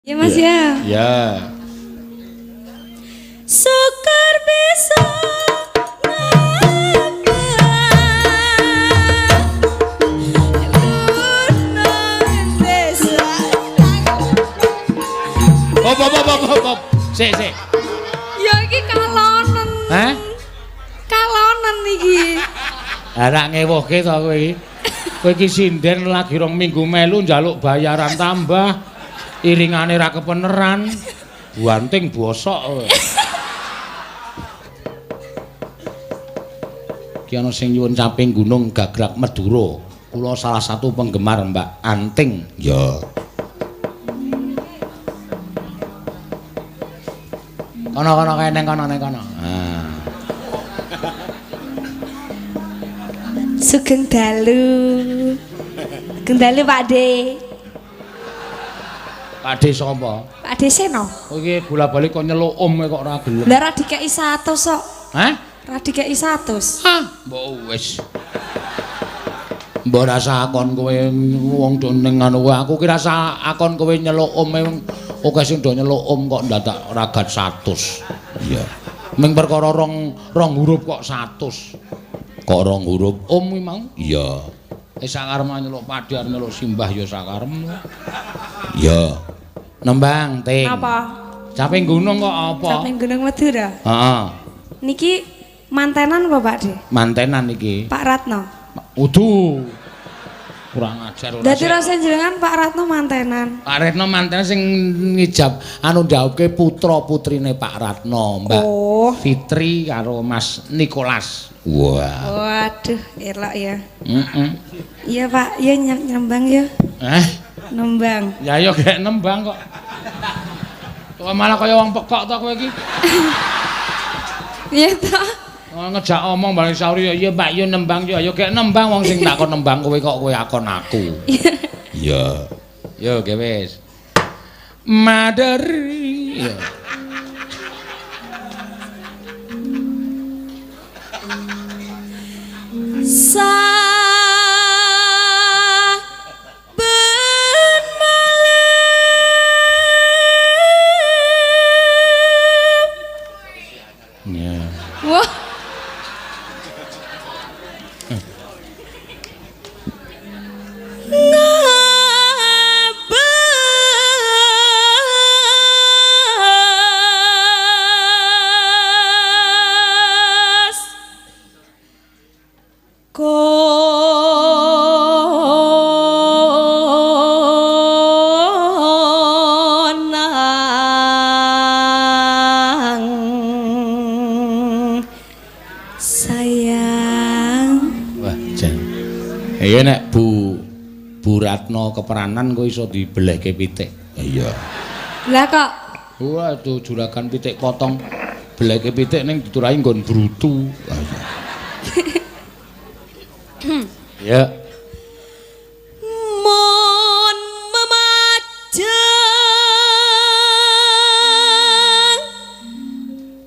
Ya Mas ya. Ya. Syukur bisa Hop hop hop hop hop, hop. Sik sik. Ya iki kalonen. Hah? Kalonen iki. Ora ngewohke to kowe iki. Kowe iki sinden lagi rong minggu melu njaluk bayaran tambah. Iringane ra kepeneran. Banting bosok. kowe. Ki ana sing nyuwun caping gunung gagrak Madura. Kula salah satu penggemar Mbak Anting. Ya. Kono-kono kene kono ning kono. Ah. Sugeng dalu. Sugeng dalu Pak De. Pakde sapa? Pak De Seno. Kowe iki bola-balik kok nyeluk om kok ora gelem. Lah ra dikeki 100 kok. Hah? Ra dikeki 100. Hah, mbok wis. Mbok rasa akon kowe wong do ning anu kowe. Aku ki rasa akon kowe nyeluk om oke sing do nyeluk om kok ndadak ragat 100. Iya. Ming perkara rong rong huruf kok 100. Kok rong huruf om kuwi mau? Iya. Wis sakarepmu nyeluk padi arep nyeluk simbah ya sakarepmu. Iya. Nembang, Ting. Apa? Caping gunung kok apa? Sampai Gunung Madura. Heeh. Niki mantenan apa Pak De? Mantenan iki. Pak Ratno. Udu. Kurang ajar ora. Dadi sik. rasa jenengan Pak Ratno mantenan. Pak Retno manten sing ngijab anu ndhawuhke putra putrine Pak Ratno, Mbak Oh. Fitri karo Mas Nikolas. Wah. Waduh, elok ya. Heeh. Iya Pak, ya ny- nembang ya. Eh, Nembang. ya yo gek nembang kok. Kok malah kaya wong pekok to kowe iki. Iya toh. Oh, ngejak omong balik sauri ya, iya Mbak yo nembang yo, ayo gek nembang wong sing takon nembang kowe kok kowe akon aku. Iya. Yo ge wis. Madari. Yo. Saben Ratno keperanan kok iso dibelehke pitik. Iya. lah kok Wah, itu juragan pitik potong belehke pitik ning diturahi nggon brutu. Wah, iya. Ya. Mon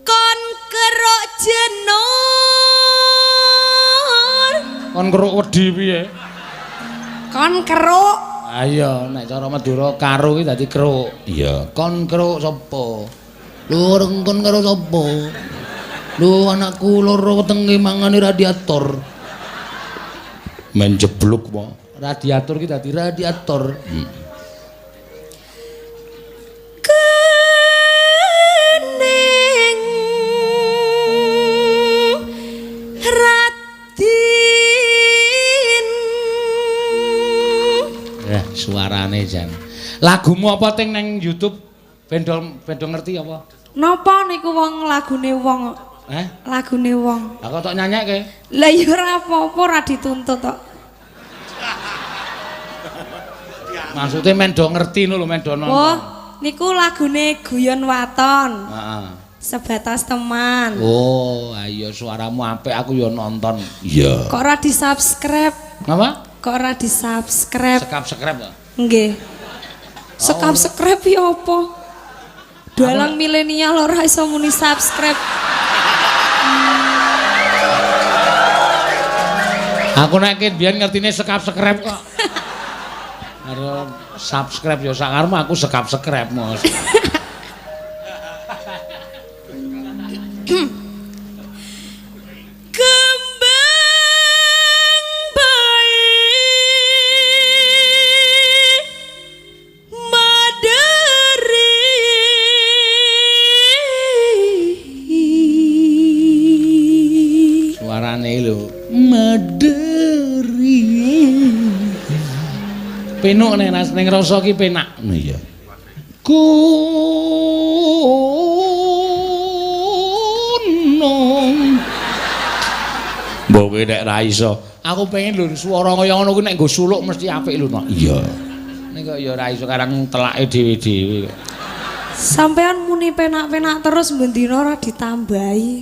kon kerok jenor Kon keruk wedi piye? kon Ayo, nek cara Madura karo iki dadi keruk. Iya, kon keruk sapa? Lho, orang kon karo sapa? Lho, anakku loro wetenge mangane radiator. Menjebluk po. Radiator iki dadi radiator. Hmm. Suarane jan. Lagumu apa ting nang YouTube? Bendo bendo ngerti apa? napa niku wong lagune wong Eh? lagune wong Aku tok nyanyekke. lah ya ora apa-apa ora dituntut kok Maksudnya mendo ngerti lho mendo nonton. oh niku lagune guyon waton Heeh. sebatas teman Oh, ayo suaramu apik aku yo nonton. Iya. kok ora di subscribe Apa? Kok ora di subscribe Sekap-sekrep to. nggih sekap subscribe ya apa dalang milenial ora iso muni subscribe Aku nek biyen ngertine sekap-sekrep kok. Karo subscribe ya sakarmu aku sekap subscribe Mos. Penuk ras ning rasa ki penak. Iya. Gunung. Mbok kowe nek ra iso. Aku pengen lho swara kaya ngono kuwi nek nggo suluk mesti apik lho. Iya. Nek kok ya ra iso karang telake dhewe-dhewe. Sampean muni penak-penak terus bendina ora ditambahi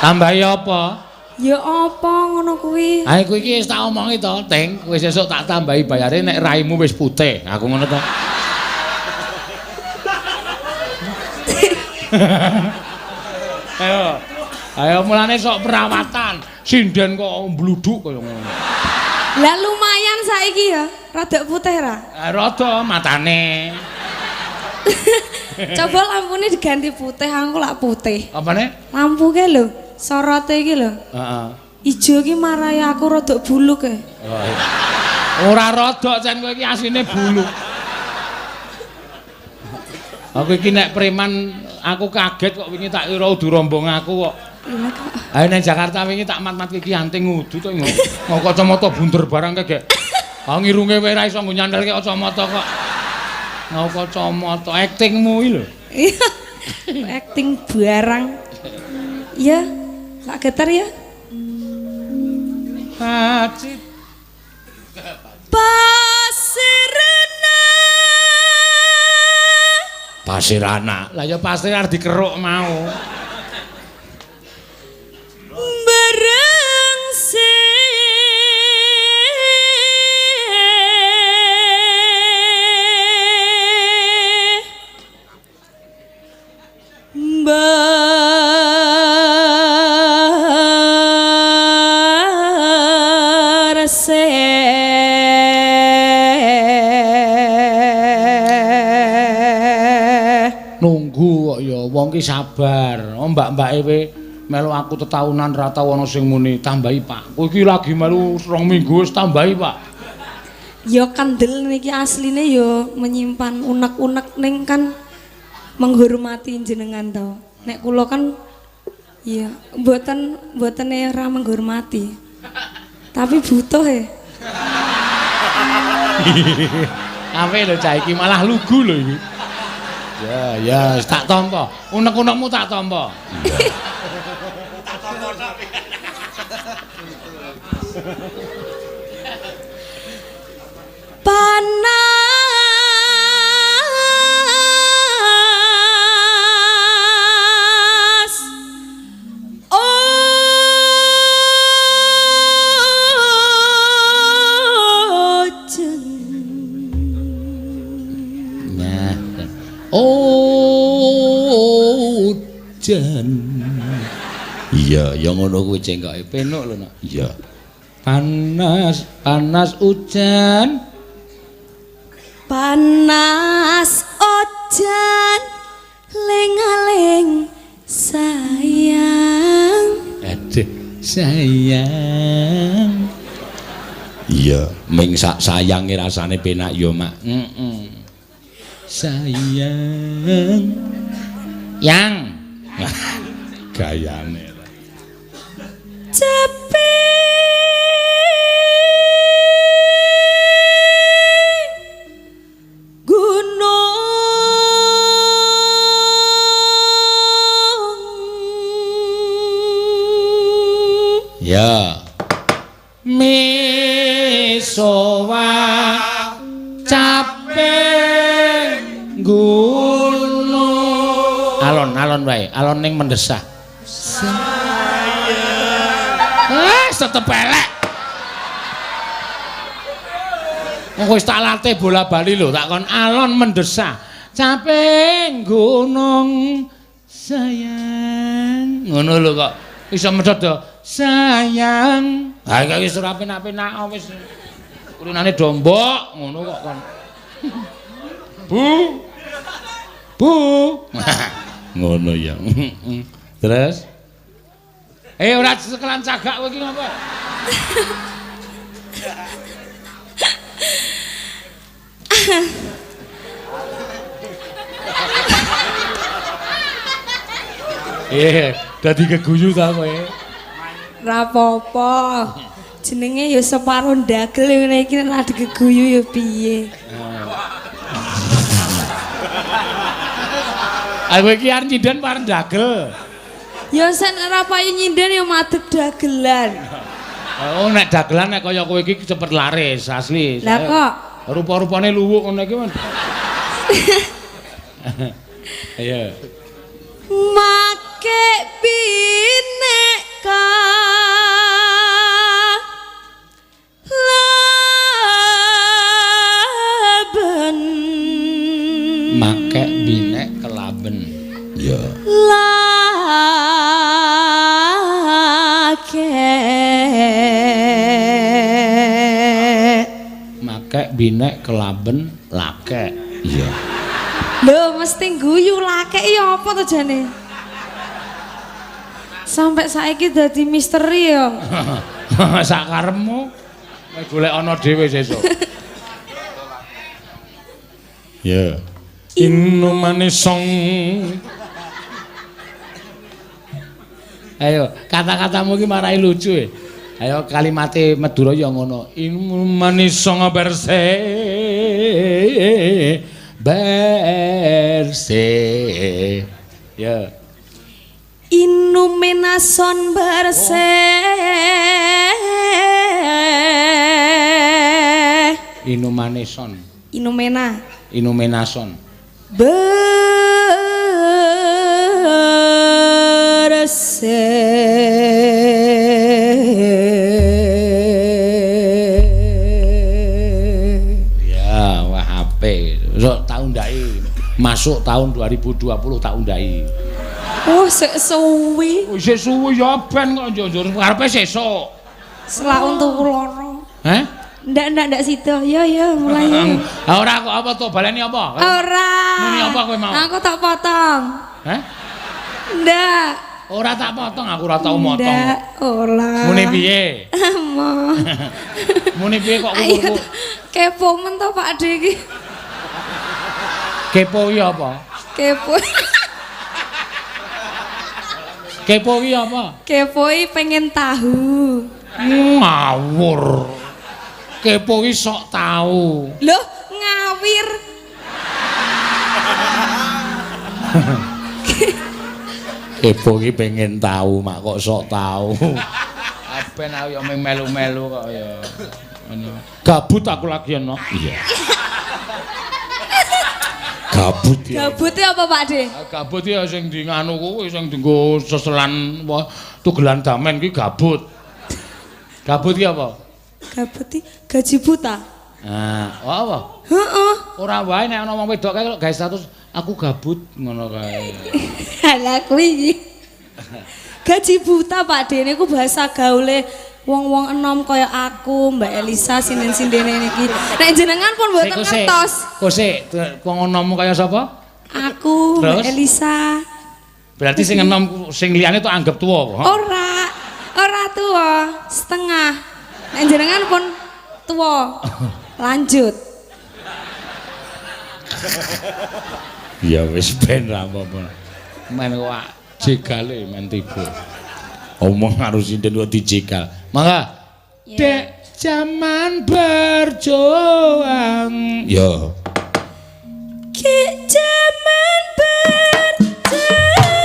Tambahi apa? Ya apa ngono kuwi Ae kowe iki wis tak omongi to, Teng. Kowe sesuk tak tambahi bayare nek raimu wis putih. Aku ngono to. Ayo. Ayo mulane sok perawatan. Sinden kok mbluduk kaya ngono. Lah lumayan saiki ya rada putih ra Rada matane. Coba lampune diganti putih aku lak putih Apane? Lampu ke lho sorote iki lho Heeh. Ijo ki marai aku rada buluk e. Ora rada cen kowe iki asine bulu. Aku iki nek preman aku kaget kok wingi tak kira udu rombong aku kok. Iya. Ayo nang Jakarta wingi tak mat-mat iki anting ngudu to ngo. Mau kacamata bunder barang kek. Ah ngirunge wae ra iso nggo nyandelke kacamata kok. Mau kacamata aktingmu iki lho. Iya. Acting barang. Iya, lak getar ya. Pacit. Pasirna Pasir anak. Lah ya pasir arep dikeruk mau. Nunggu kok ya wong ki sabar oh mbak-mbake we melu aku tetahunan ra tau ana sing muni tambahi Pak kowe iki lagi melu rong minggu wis tambahi Pak Ya kandel niki asline ya menyimpan unek-unek ning kan menghormati jenengan to. Nek kula kan ya mboten mbotene ora menghormati. Tapi butuh e. Ape lho cah iki malah lugu lho iki ya ya tak tampa. Unek-unekmu tak tampa. Panas jan iya ya ngono kuwi cengkoke penuk lho nak iya panas panas hujan Panas ojan lengaleng sayang Aduh, sayang. Iya, ming sak sayange rasane penak ya, Mak. Heeh. Sayang. Yang. Gayane. Cepi gunung Ya. Alon, alon ning mendesah. Eh, tetep elek. Wong wis tak latih bola bali lho, tak kon alon mendesah. Caping gunung sayang. Ngono lho kok iso medhot do sayang. Ha iki wis ora penak-penak wis. Urinane dombok ngono kok kon. Bu. Bu. ngono ya. Terus Eh ora sekelan cagak kowe iki ngapa? Eh, dadi keguyu ta kowe? Rapopo. Jenenge ya separo ndagel ngene iki nek lagi keguyu ya piye. Aku iki arep nyinden pareng dagel. Ya sen ora payu nyinden ya madeg dagelan. Oh nek dagelan nek kaya kowe iki cepet laris asli. Lah kok rupa-rupane luwuk ngono iki man. Ayo. make bineka Binek kelaben lake. Iya. Lho mesti guyu lake iya apa to jane? Sampai saiki dadi misteri ya. Sakarepmu kowe golek ana dhewe sesuk. Ya. Innu manisong. Ayo, kata-katamu iki marai lucu e. Ayo kalimate Madura ya ngono. Innu manisong berse. Berse. Ya. Inumenason berse Inu manison. Inumena Inu menason. berse Masuk tahun 2020 tak undai. Oh sik suwi Wis suwe ya ben kok njur karepe sesuk. selak untuk loro Heh? ndak ndak ndak situ ya ya mulai Ah, ora kok apa to baleni apa? ora Muni apa kowe mau? aku tak potong Heh? ndak Ora tak potong aku ora tau motong. ndak ora Muni piye? Mo. Muni piye kok kukurku? kepo men to Pak De iki. Kepo iki apa? Kepo. Kepo iki apa? Kepo iki pengen tahu. Ngawur. Kepo iki sok tau. Loh, ngawir. Kepo iki pengen tahu mak kok sok tahu. Ben aku ya mung melu-melu kok ya. Ngono. Gabut aku lagi ono. Iya. Gabut ya. Gabute apa Pak De? Gabut ya sing di nganu kuwi sing dienggo seselan wah, tugelan damen ki gabut. Gabut ki apa? Gabute gaji buta. Nah, oh apa? Heeh. Ora wae nek ana wong wedok kae gawe status aku gabut ngono kae. Lah kuwi iki. Gaji buta Pak De niku bahasa gaule wong-wong enom kaya aku, Mbak Elisa sinden-sindene niki. Nek jenengan pun mboten ngertos. Kok sik wong enommu kaya sapa? Aku, Mbak Terus? Elisa. Berarti sing enom sing liyane tuh anggap tuwa kok. Ora, ora tua, setengah. Nek jenengan pun tua. Lanjut. Ya wis ben ra apa-apa. Men kok jegale men tiba. Omong karo sinden kok dijegal. Mangga. Dek zaman berjuang. Ya. Ki jaman berjuang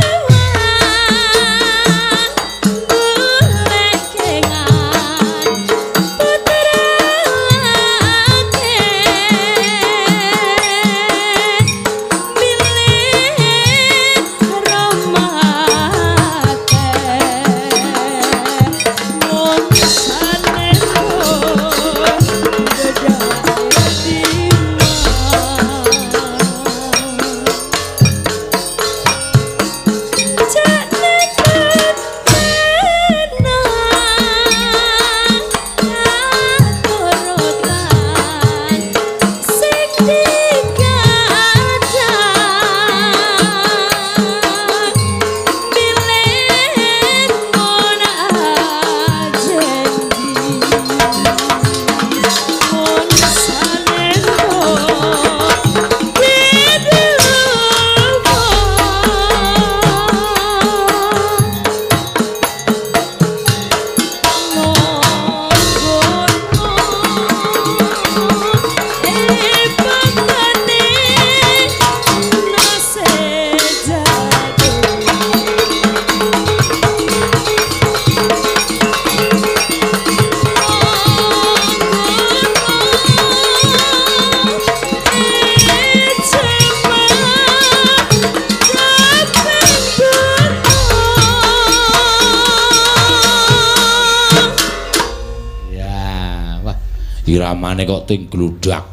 iramane kok ting gludak.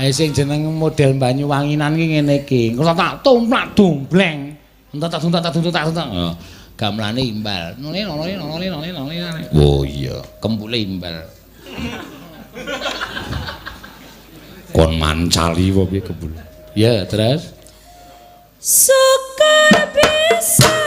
Ae sing jeneng model Banyuwanginan ki ngene iki. Engko tak tumplak dombleng. Entar tak tuntak tak tak tuntuk. Oh, Gamelane imbal. Noli noli noli noli noli. Oh iya, kempule imbal. Kon mancali apa piye kempule? Ya, terus. Syukur bisa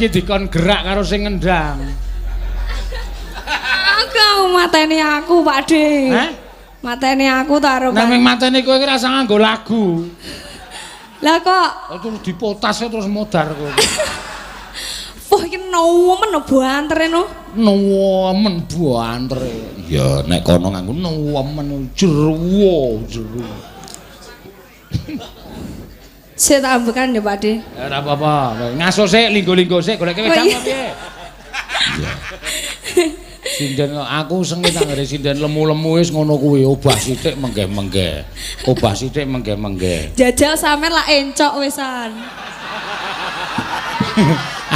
iki dikon gerak karo sing ngendang. Kau mateni aku, Pak De. Hah? Mateni aku tak arep. Nek ming mateni kowe iki rasa nganggo lagu. Lah kok Terus dipotas terus modar kowe. Wah, iki nemen bantere no. Nemen bantre. Ya nek kono nganggo nemen jeruwo jeru. Saya tak ambekan ya, Pak De. Ya ora apa-apa. Ngaso sik linggo-linggo sik golek Oh, wedang iya. apa piye? Sinden aku sengit anggere sinden lemu-lemu wis ngono kuwi obah sithik menggeh-menggeh. Obah sithik menggeh-menggeh. Jajal sampean lah encok wisan.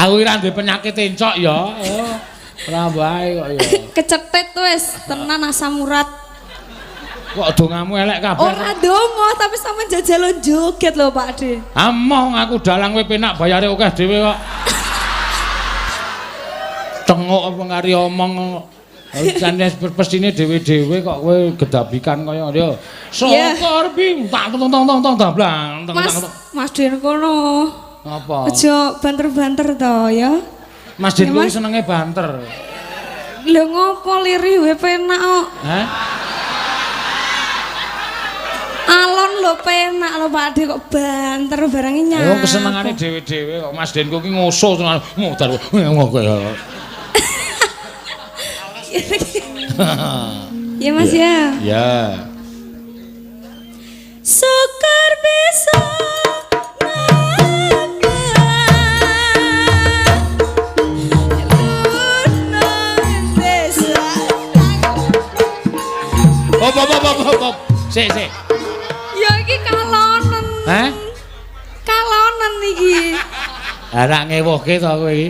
Aku ora ndek penyakit encok ya. Oh, Ora bae kok ya. Kecetet wis tenan asam urat. Kok dongamu elek kabeh. Ora dongo tapi sampean jajal joget lho, Pak De. Amoh aku dalang kowe penak bayare akeh dhewe kok. Tengok apa ngari omong Jane pestine dhewe-dhewe kok kowe gedabikan kaya ya. Iya. Sokor bim tak tong tong tong tong dablang. Mas. Mas Den kono. Apa? Aja banter-banter to ya. Mas Den Ya, kuwi senenge banter. Lho ngopo lirih we penak kok. Hah? Alon lho penak lho Pak De kok banter barangnya. Ya kesenengane dhewe-dhewe kok Mas Den kuwi ngoso tenan mutar. Ngono ya. Ya Mas ya. Ya. Syukur bisa Hop hop hop hop hop. Sik sik. Hah? Kalonen iki. Anak ngewohke to kowe iki.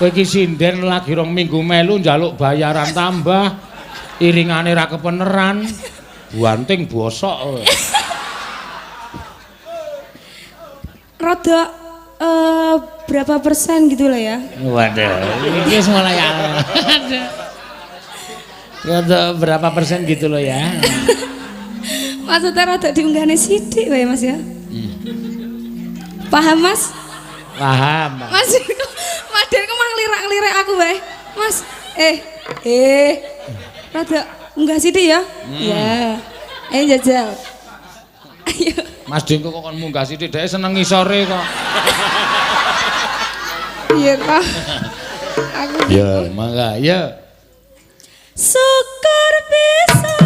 Kowe iki sinden lagi rong minggu melu njaluk bayaran tambah. Iringane ra kepeneran. Banting bosok kowe. Rada eh, berapa persen gitu lah ya. Waduh, ini mulai ya. Rada berapa persen gitu loh ya. Maksudnya rada diunggahne sithik wae Mas ya. Paham Mas? Paham. Mas kok Mas Den kok mah ngelirak-ngelirik aku wae. Mas, eh eh rada unggah sithik ya? Ya. Eh jajal. Ayo. Mas Dengko kok kon munggah sithik dhek seneng ngisore kok. Iya kok. Aku Ya, mangga. Ya. syukur bisa